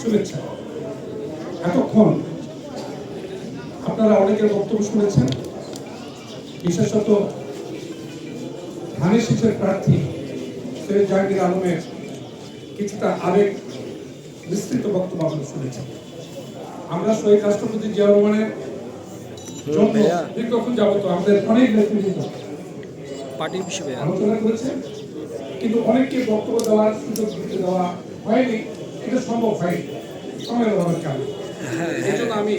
শুভেচ্ছা। এতক্ষণ আপনারা অনেকের বক্তব্য শুনেছেন। বিশেষত ধানের শীষের প্রার্থী সৈয়দ জাহাঙ্গীর আলমের কিছুটা আবেগ বিস্তৃত বক্তব্য আমরা শুনেছি আমরা শহীদ রাষ্ট্রপতি জিয়া রহমানের জন্য দীর্ঘক্ষণ যাবত আমাদের অনেক নেতৃবৃন্দ পার্টির বিষয়ে আলোচনা করেছেন। কিন্তু অনেককে বক্তব্য দেওয়ার সুযোগ দিতে দেওয়া হয়নি। এটা সম্ভব হয়নি সময়ের অভাবের কারণে এই জন্য আমি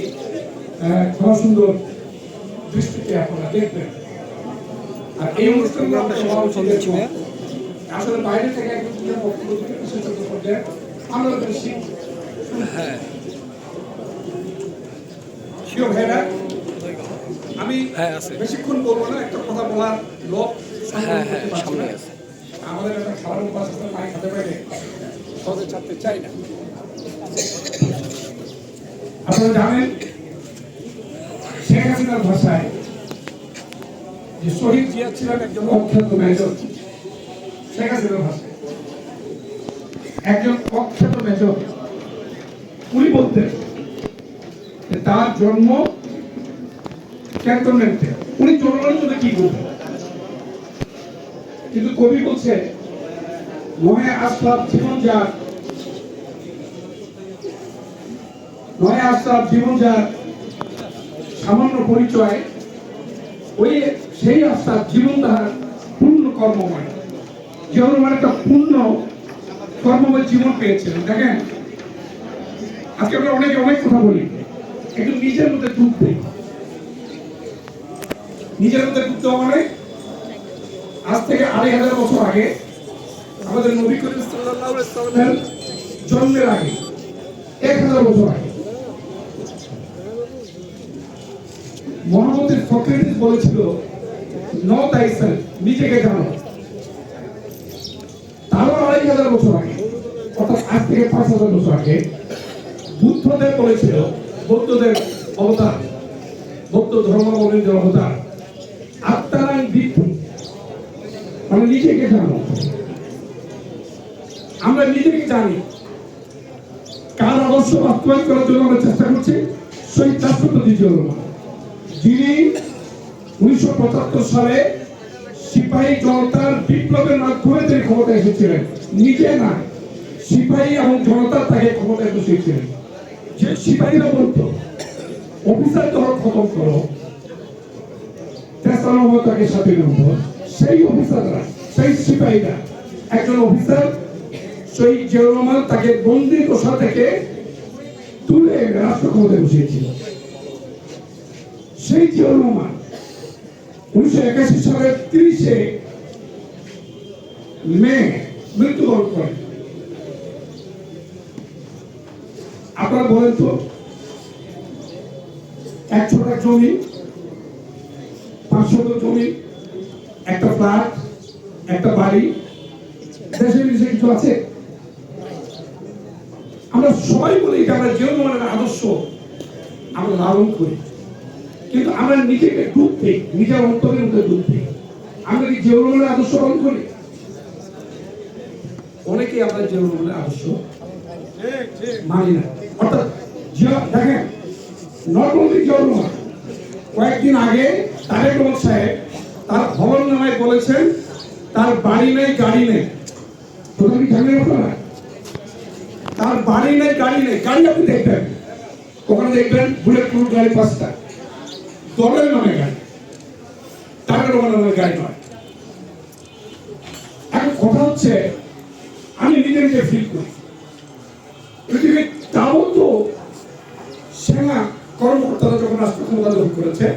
আহ, ক্ষমা সুন্দর দৃষ্টিতে আপনারা দেখবেন। আর এই অনুষ্ঠানগুলো। আসলে বাইরে থেকে একজন বক্তব্য দিতে বিশেষজ্ঞ পর্যায়ে আমরা বেশি হ্যাঁ। ভাইরা আমি হ্যাঁ। বেশিক্ষণ বলব না একটা কথা বলার লোক হ্যাঁ, হ্যাঁ। আমাদের একটা খাবার উপাস মাই খাতে পাইলে সহজে ছাড়তে চাই না। আপনারা জানেন, শেখ হাসিনার ভাষায় যে শহীদ একজন অখ্যাত মেজর, শেখ হাসিনার ভাষায়। একজন মেজর, উনি বলতেন তার জন্ম ক্যান্টনমেন্টে। উনি জন্মের জন্য কি করবেন কিন্তু কবি বলছে মনে আস্তাব জীবন যার। নয় আস্তাব জীবন যার সামান্য পরিচয়, ওই সেই আস্তাব জীবন তাহার পূর্ণ কর্মময়। যেমন মানে একটা পূর্ণ কর্মময় জীবন পেয়েছিলেন দেখেন, আজকে আমরা অনেকে অনেক কথা বলি একটু নিজের মধ্যে ডুব দিই নিজের মধ্যে ডুব দেওয়া মানে আজ থেকে আড়াই হাজার বছর আগে আমাদের নবী করিম সাল্লাল্লাহু আলাইহি সাল্লামের জন্মের আগে, এক হাজার বছর আগে। মোহাম্মদের সক্রেটিস বলেছিল, ন তাইসেল, নিজেকে জানো। তারও আড়াই হাজার বছর আগে, অর্থাৎ আজ থেকে পাঁচ হাজার বছর আগে, বুদ্ধদেব বলেছিল, বৌদ্ধদের অবতার, বৌদ্ধ ধর্মাবলম্বীদের অবতার, আত্মারাই বিদ্ধ মানে নিজেকে জানো। আমরা নিজেকে জানি কার আদর্শ বাস্তবায়ন করার জন্য আমরা চেষ্টা করছি, শহীদ রাষ্ট্রপতি জিয়াউর যিনি উনিশশো পঁচাত্তর সালে সিপাহী জনতার বিপ্লবের মাধ্যমে তিনি ক্ষমতায় এসেছিলেন। নিজে না, সিপাহী এবং জনতা তাকে ক্ষমতায় বসিয়েছিলেন। যে সিপাহীরা বলতো, অফিসার ধরো খতম করো তেসানো তাকে সাথে নেব সেই অফিসাররা, সেই সিপাহীরা, একজন অফিসার সেই জিয়াউর তাকে বন্দি দশা থেকে তুলে রাষ্ট্র ক্ষমতায় বসিয়েছিল। সেই জিয়াউর রহমান উনিশশো একাশি সালের তিরিশে মে মৃত্যুবরণ করেন আপনারা বলেন তো, এক ছোটা জমি পাঁচশো জমি, একটা ফ্ল্যাট, একটা বাড়ি দেশের বিদেশে কিছু আছে? সবাই বলি এটা আমরা যে ধরনের আদর্শ। আমরা লালন করি। কিন্তু আমরা নিজেকে ডুব দিই নিজের অন্তরের মধ্যে ডুব দিই আমরা কি যে ধরনের আদর্শ পালন করি? অনেকেই আমরা যে ধরনের আদর্শ মানি না। অর্থাৎ দেখেন নট জিয়াউর কয়েকদিন আগে তারেক রহমান সাহেব তার ভবন নামায় বলেছেন, তার বাড়ি নেই, গাড়ি নেই। তোমরা কি জানেন আপনারা? তার বাড়ি নেই, গাড়ি নেই, গাড়ি আপনি দেখবেন। ওখানে দেখবেন বুলেট প্রুফ গাড়ি পাঁচটা। দলের নামে গাড়ি। রহমান নামে গাড়ি নয়। এখন কথা হচ্ছে, আমি নিজে নিজে ফিল করি। পৃথিবীর তাও তো সেনা কর্মকর্তারা যখন রাষ্ট্র ক্ষমতা করেছে,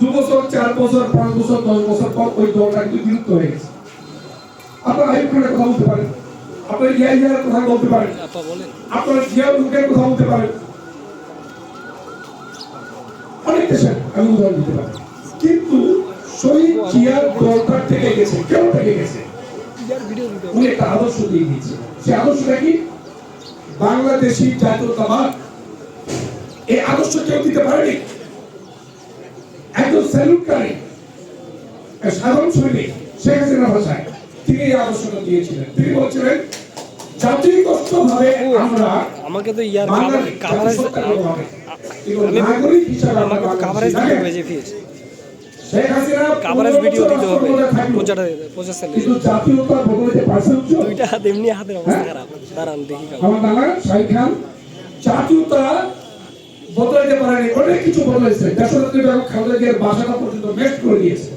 দু বছর, চার বছর, পাঁচ বছর, দশ বছর পর ওই দলটা কিন্তু বিলুপ্ত হয়ে গেছে। আপনার আইব খানের কথা বলতে পারেন? আপনার ইয়া ইয়ার কথা বলতে পারেন। আপনার জিয়া লোকের কথা বলতে পারেন। অনেক দেশের আমি উদাহরণ দিতে পারি। কিন্তু শহীদ জিয়ার দলটা থেকে গেছে। কেন থেকে গেছে? উনি একটা আদর্শ দিয়ে দিয়েছে সে আদর্শটা কি? বাংলাদেশি জাতীয়তাবাদ। এই আদর্শ কেউ দিতে পারেনি? একজন স্যালুটকারী সাধারণ সৈনিক শেখ হাসিনা ভাষায়। তিনি আদর্শটা দিয়েছিলেন। তিনি বলছিলেন জাতিগতভাবে আমরা আমাকে তো ইয়ার কাভারেজ আমি নাগরিক হিসাবে আমাকে কাভারেজ। দিতে হাসিনা কাভারেজ ভিডিও দিতে হবে। বদলাতে পারছেন দুইটা হাত এমনি হাতের অবস্থা খারাপ। দাঁড়ান দেখি আমার শাহিদ খান। জাতীয়তা বদলাইতে পারেনি। অনেক কিছু বদলাইছে। দেশনেত্রী বেগম খালেদা জিয়ার বাসাটা পর্যন্ত করে দিয়েছে।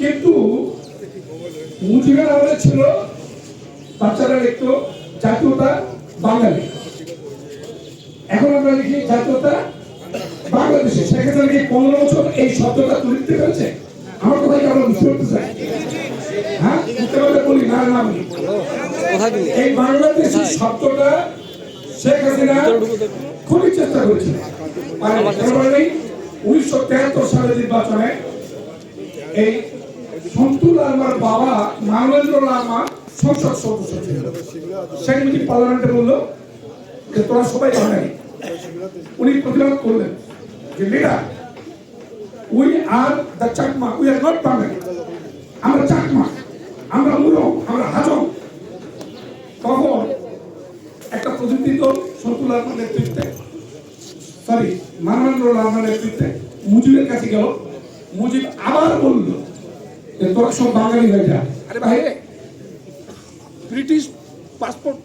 কিন্তু মুজিবের আমলে ছিল বাচ্চারা লিখতো জাতীয়তা বাঙালি। এখন আমরা লিখি জাতীয়তা বাংলাদেশে। সেক্ষেত্রে কি পনেরো বছর এই শব্দটা তুলে দিতে পেরেছে? আমার কথা কি আমরা বুঝতে পারতেছি হ্যাঁ? বুঝতে পারলে বলি না না এই বাংলাদেশি শব্দটা শেখ হাসিনা খুবই চেষ্টা করেছিল। মানে উনিশশো তেহাত্তর সালের নির্বাচনে এই সন্তু লালমার বাবা মানবেন্দ্র লালমা সংসদ সদস্য পার্লামেন্টে বলল যে তোরা সবাই বাঙালি উনি প্রতিবাদ করলেন যে leader we are the Chakma, we are not Bengali আমরা চাকমা, আমরা মুরম, আমরা হাজং তখন একটা প্রতিনিধি দল সন্তুল আহমদ নেতৃত্বে সরি মানবেন্দ্র লালমার নেতৃত্বে মুজিবের কাছে গেল। মুজিব আবার বলল তোরা সব বাঙালি হয়ে যা। আরে ভাই ব্রিটিশ পাসপোর্ট।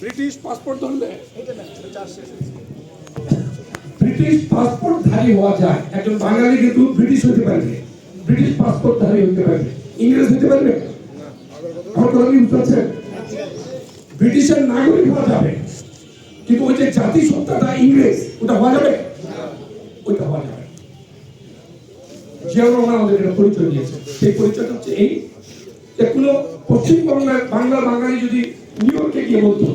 ব্রিটিশ পাসপোর্ট ধরলে। ব্রিটিশ পাসপোর্ট ধারী হওয়া যায়। একজন বাঙালি কিন্তু ব্রিটিশ হতে পারবে। ব্রিটিশ পাসপোর্ট ধারী হতে পারবে। ইংরেজ হতে পারবে? আমার কথা কি বুঝতে ব্রিটিশের নাগরিক হওয়া যাবে। কিন্তু ওই যে জাতিসত্তাটা ইংরেজ ওটা হওয়া যাবে? ওইটা হওয়া যাবে। জিয়াউর রহমান আমাদের একটা পরিচয় দিয়েছে। সেই পরিচয়টা হচ্ছে এই যে কোনো পশ্চিমবঙ্গের বাংলা বাঙালি যদি নিউ ইয়র্কে গিয়ে বলতো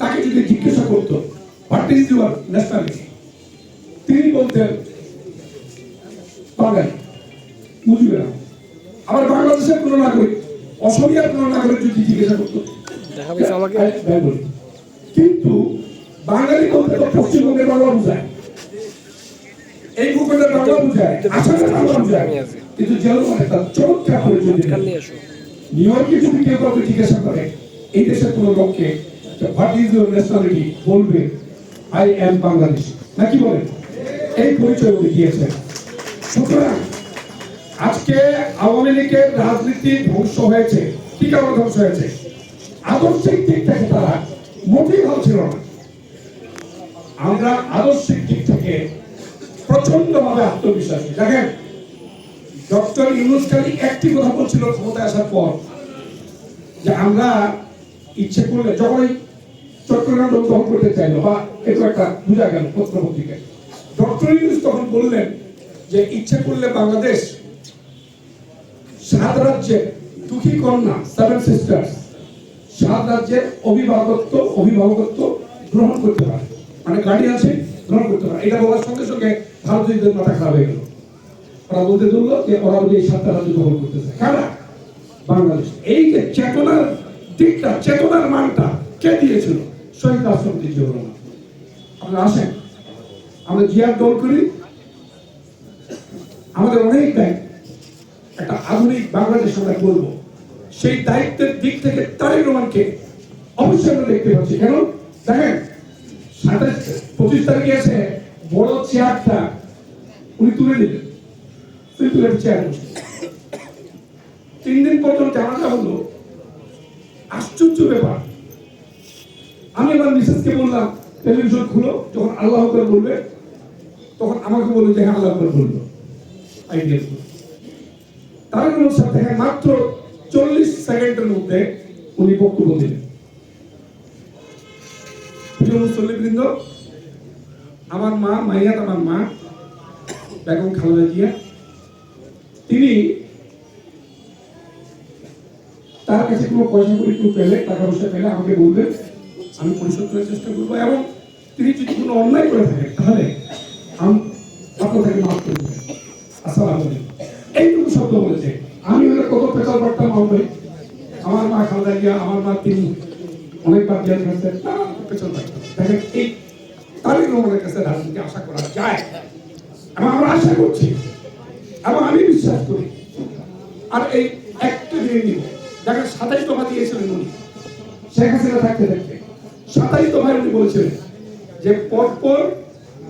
তাকে যদি জিজ্ঞাসা করতো হোয়াট ইজ ইউর ন্যাশনালিটি তিনি বলতেন বাঙালি। আবার বাংলাদেশের কোনো নাগরিক অসমিয়ার কোনো নাগরিক যদি জিজ্ঞাসা করতো পেয়েছ আমাকে। কিন্তু বাঙালি বলতে পশ্চিমবঙ্গের বাংলা বোঝায়। এই ভূখণ্ডের বাংলা বোঝায় আসামের বাংলা বোঝায় কিন্তু যেমন মানে তার চমৎকার পরিচয় নিউ ইয়র্কে যদি কেউ কাউকে জিজ্ঞাসা করে এই দেশের কোন লোককে হোয়াট ইজ ইউর ন্যাশনালিটি বলবে আই এম বাংলাদেশ নাকি বলেন এই পরিচয় উনি দিয়েছেন সুতরাং আজকে আওয়ামী লীগের রাজনীতি ধ্বংস হয়েছে। কি কারণে ধ্বংস হয়েছে? আদর্শিক দিক থেকে তারা মোটেই ভালো ছিল না। আমরা আদর্শিক দিক থেকে প্রচণ্ড ভাবে আত্মবিশ্বাসী। দেখেন, ডক্টর ইউনুস খালি একটি কথা বলছিল ক্ষমতায় আসার পর, যে আমরা ইচ্ছে করলে যখনই চট্টগ্রাম দখল করতে চাইলো, বা একটা গেল ডক্টর ইউনুস তখন বললেন যে ইচ্ছে করলে বাংলাদেশ সাত রাজ্যের দুঃখী কন্যা সেভেন সিস্টার্স সাত রাজ্যের অভিভাবকত্ব অভিভাবকত্ব গ্রহণ করতে পারে। মানে গার্ডিয়ানশিপ গ্রহণ করতে পারে। এটা বলার সঙ্গে সঙ্গে ভারতীয়দের মাথা খারাপ হয়ে গেল। ওরা বলতে ধরলো যে ওরা বলে সাতটা রাজ্য দখল করতেছে। কারা? বাংলাদেশ। এই যে চেতনার দিকটা, চেতনার মানটা কে দিয়েছিল? শহীদ রাষ্ট্রপতি জিয়াউর রহমান আপনারা আসেন। আমরা জিয়ার দল করি। আমাদের অনেক ব্যাংক একটা আধুনিক বাংলাদেশ আমরা করব সেই দায়িত্বের দিক থেকে তারেক রহমানকে অবশ্যই আমরা দেখতে পাচ্ছি। কেন? দেখেন, সাতাশ পঁচিশ তারিখে এসে বড় চেয়ারটা উনি তুলে দিলেন তুই তুলে চেয়ার তিন দিন পর্যন্ত জানাটা হলো, আশ্চর্য ব্যাপার। আমি আমার মিসেসকে বললাম টেলিভিশন খুলো, যখন আল্লাহ করে বলবে, তখন আমাকে বলল যে হ্যাঁ আল্লাহ করে বলল। আইডিয়া সাথে মাত্র চল্লিশ সেকেন্ডের মধ্যে উনি বক্তব্য দিলেন। প্রিয় মুসল্লিবৃন্দ, আমার মা, মাইয়াত আমার মা বেগম খালেদা জিয়া, তিনি তার কাছে কোনো পয়সা করি কেউ পেলে, টাকা পয়সা পেলে আমাকে বলবেন, আমি পরিশোধ করার চেষ্টা করব এবং তিনি যদি কোনো অন্যায় করে থাকেন, তাহলে আমি আপনার মাফ করে দেবেন। আসসালাম এইটুকু শব্দ বলেছে। আমি হলে কত পেশাল পারতাম হবে আমার মা খালেদা জিয়া, আমার মা তিনি অনেকবার জেল খাচ্ছে পেছন পারতাম দেখেন, এই তারিক রহমানের কাছে রাজনীতি আশা করা যায়। এবং আমরা আশা করছি। এবং আমি বিশ্বাস করি। আর এই একটা দিয়ে নিব দেখেন সাতাইশ দফা দিয়েছিলেন উনি। শেখ হাসিনা থাকতে থাকতে। সাতাইশ দফায় উনি বলেছিলেন যে, পরপর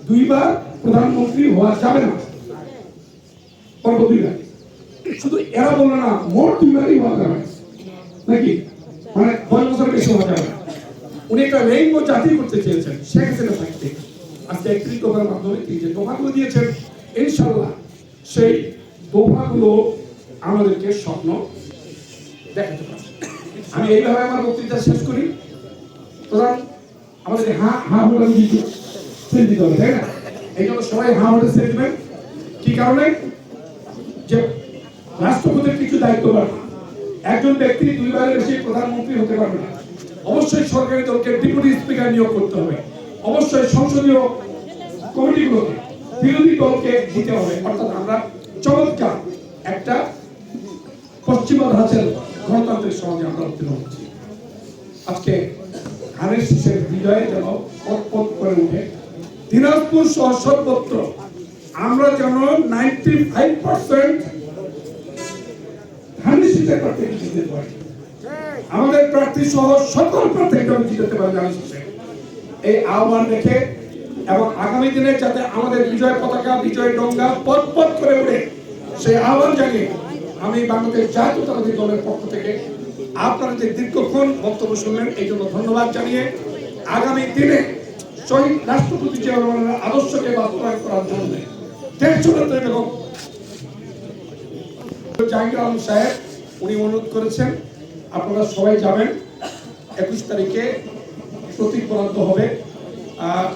দুইবার প্রধানমন্ত্রী হওয়া যাবে না। পরপর দুইবার। শুধু এরা বলল না, মোট দুইবারই হওয়া যাবে। নাকি? মানে দশ বছর বেশি হওয়া যাবে উনি একটা রেইনবো জাতি করতে চেয়েছেন, শেখ হাসিনা থাকতে। আজকে একত্রিশ দফার মাধ্যমে তিনি যে দফাগুলো দিয়েছেন ইনশাল্লাহ সেই দফাগুলো আমাদেরকে স্বপ্ন দেখাতে পারে আমি এইভাবে আমার বক্তৃতা শেষ করি। প্রধান, আমাদের হ্যাঁ হ্যাঁ বলে দিতে সেল দিতে হবে, তাই না? এই জন্য সবাই হ্যাঁ বলে সেল কি কারণে? যে রাষ্ট্রপতির কিছু দায়িত্ব পাবে একজন ব্যক্তি দুইবারের বেশি প্রধানমন্ত্রী হতে পারবে না। অবশ্যই সরকারি দলকে ডেপুটি স্পিকার নিয়োগ করতে হবে। অবশ্যই সংসদীয় কমিটিগুলোকে বিরোধী দলকে দিতে হবে। অর্থাৎ আমরা চমৎকার একটা পশ্চিমা ধাঁচের গণতান্ত্রিক সমাজে আমরা উত্তীর্ণ হচ্ছি। আজকে ধানের শীষের বিজয়ে যেন পট করে উঠে দিনাজপুর সহ সর্বত্র আমরা যেন নাইনটি ফাইভ পার্সেন্ট ধানের শীষের প্রার্থী আমাদের প্রার্থী সহ সকল প্রার্থী জিততে পারে এই আহ্বান রেখে এবং আগামী দিনে যাতে আমাদের বিজয় পতাকা, বিজয় ডঙ্গা পথ পথ করে উঠে সেই আহ্বান জানিয়ে আমি বাংলাদেশ জাতীয়তাবাদী দলের পক্ষ থেকে আপনারা যে দীর্ঘক্ষণ বক্তব্য শুনলেন, এই জন্য ধন্যবাদ জানিয়ে আগামী দিনে শহীদ রাষ্ট্রপতি জিয়া আদর্শকে বাস্তবায়ন করার জন্য বেগম জাহাঙ্গীর আলম সাহেব, উনি অনুরোধ করেছেন, আপনারা সবাই যাবেন। একুশ তারিখে প্রতীক বরাদ্দ হবে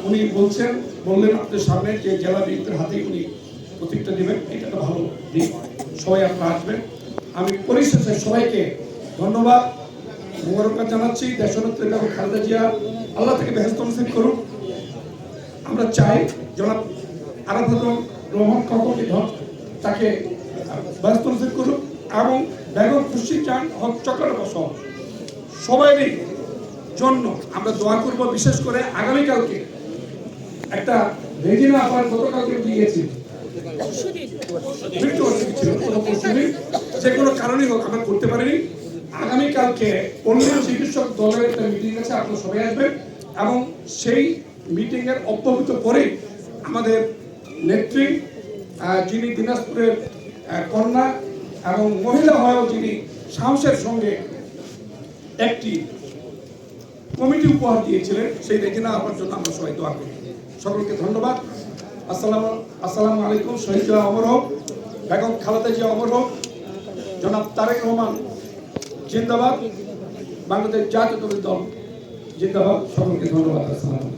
উনি বলছেন, বললেন আপনাদের সামনে যে জেলা বিদ্যুতের হাতেই উনি প্রতীকটা দেবেন, এটা একটা ভালো দিক। সবাই আপনারা আসবেন। আমি পরিশেষে সবাইকে ধন্যবাদ, মোবারকবাদ জানাচ্ছি। দেশনেত্রী বেগম খালেদা জিয়া, আল্লাহ থেকে বেহস্ত নসিব করুন আমরা চাই জনাব আরাফাত রহমান কাকুকে ধন তাকে ব্যস্ত নসিব করুন এবং বেগম খুশি চান হক চক্র সহ সবাইরই জন্য আমরা দোয়া করব, বিশেষ করে আগামীকালকে। একটা রেজিনা আবার গতকালকে দিয়েছি। যে কোনো কারণেই হোক, আমরা করতে পারিনি। আগামীকালকে অন্য চিকিৎসক দলের একটা মিটিং আছে, আপনারা সবাই আসবেন। এবং সেই মিটিং এর অব্যাহত পরে আমাদের নেত্রী যিনি দিনাজপুরের কন্যা এবং মহিলা হয়েও যিনি সাহসের সঙ্গে একটি কমিটি উপহার দিয়েছিলেন, সেই রেজিনা আপার জন্য আমরা সবাই দোয়া করি। সকলকে ধন্যবাদ। আসসালাম, আসসালামু আলাইকুম, শহীদ অমর হোক, বেগম খালেদা জিয়া অমর হোক, জনাব তারেক রহমান জিন্দাবাদ, বাংলাদেশ জাতীয় দল জিন্দাবাদ, সকলকে ধন্যবাদ, আসসালামু